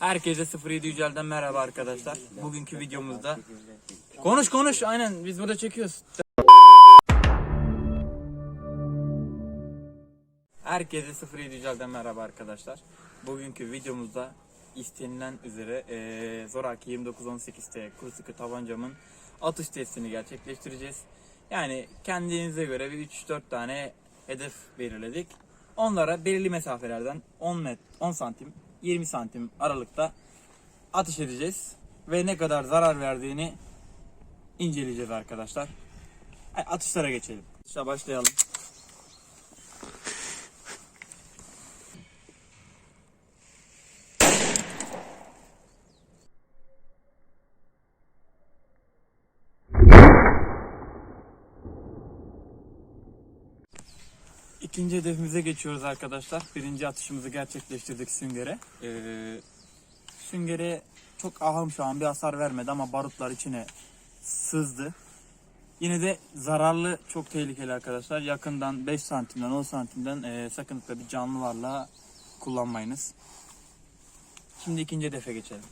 Herkese 07 Yücel'den merhaba arkadaşlar. Bugünkü videomuzda Konuş konuş aynen biz burada çekiyoruz. Herkese 07 Yücel'den merhaba arkadaşlar. Bugünkü videomuzda istenilen üzere eee Zoraki 2918'te kuru tabancamın atış testini gerçekleştireceğiz. Yani kendinize göre bir 3-4 tane hedef belirledik. Onlara belirli mesafelerden 10 met 10 santim 20 santim aralıkta atış edeceğiz ve ne kadar zarar verdiğini inceleyeceğiz arkadaşlar. Atışlara geçelim. Atışa başlayalım. İkinci hedefimize geçiyoruz arkadaşlar. Birinci atışımızı gerçekleştirdik süngere. Ee, süngere çok ahım şu an bir hasar vermedi ama barutlar içine sızdı. Yine de zararlı çok tehlikeli arkadaşlar. Yakından 5 santimden 10 santimden e, sakınlıkla bir canlı varlığa kullanmayınız. Şimdi ikinci hedefe geçelim.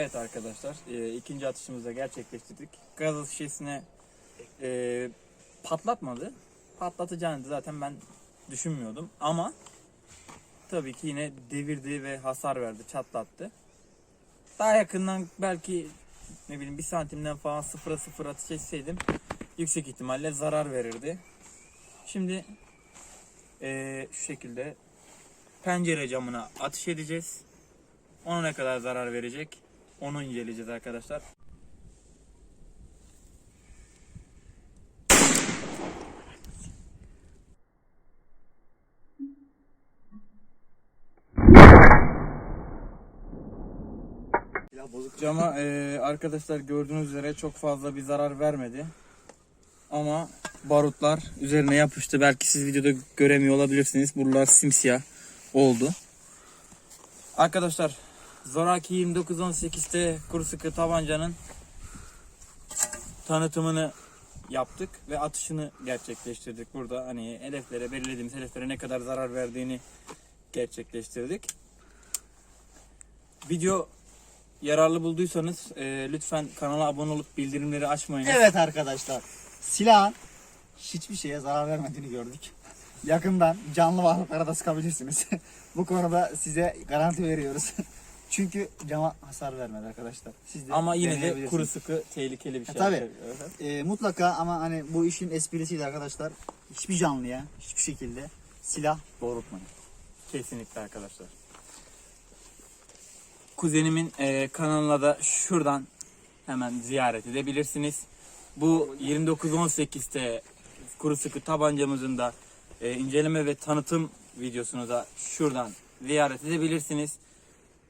Evet arkadaşlar e, ikinci atışımızı da gerçekleştirdik. Gaz şişesine e, patlatmadı. Patlatacağını zaten ben düşünmüyordum ama tabii ki yine devirdi ve hasar verdi, çatlattı. Daha yakından belki ne bileyim bir santimden falan sıfıra sıfır atış etseydim yüksek ihtimalle zarar verirdi. Şimdi e, şu şekilde pencere camına atış edeceğiz. Ona ne kadar zarar verecek onu inceleyeceğiz arkadaşlar. Cama e, arkadaşlar gördüğünüz üzere çok fazla bir zarar vermedi. Ama barutlar üzerine yapıştı. Belki siz videoda göremiyor olabilirsiniz. Buralar simsiyah oldu. Arkadaşlar Zoraki 2918'te kuru sıkı tabancanın tanıtımını yaptık ve atışını gerçekleştirdik burada. Hani hedeflere belirlediğimiz hedeflere ne kadar zarar verdiğini gerçekleştirdik. Video yararlı bulduysanız e, lütfen kanala abone olup bildirimleri açmayınız. Evet arkadaşlar. Silahın hiçbir şeye zarar vermediğini gördük. Yakından canlı varlıklara da sıkabilirsiniz. Bu konuda size garanti veriyoruz. Çünkü cama hasar vermedi arkadaşlar. Siz de Ama yine de deneyebilirsiniz. kuru sıkı tehlikeli bir şey. E, tabii. Evet. Ee, mutlaka ama hani bu işin esprisiydi arkadaşlar. Hiçbir canlıya hiçbir şekilde silah doğrultmayın. Kesinlikle arkadaşlar. Kuzenimin e, kanalına da şuradan hemen ziyaret edebilirsiniz. Bu 2918'te kuru sıkı tabancamızın da e, inceleme ve tanıtım videosunu da şuradan ziyaret edebilirsiniz.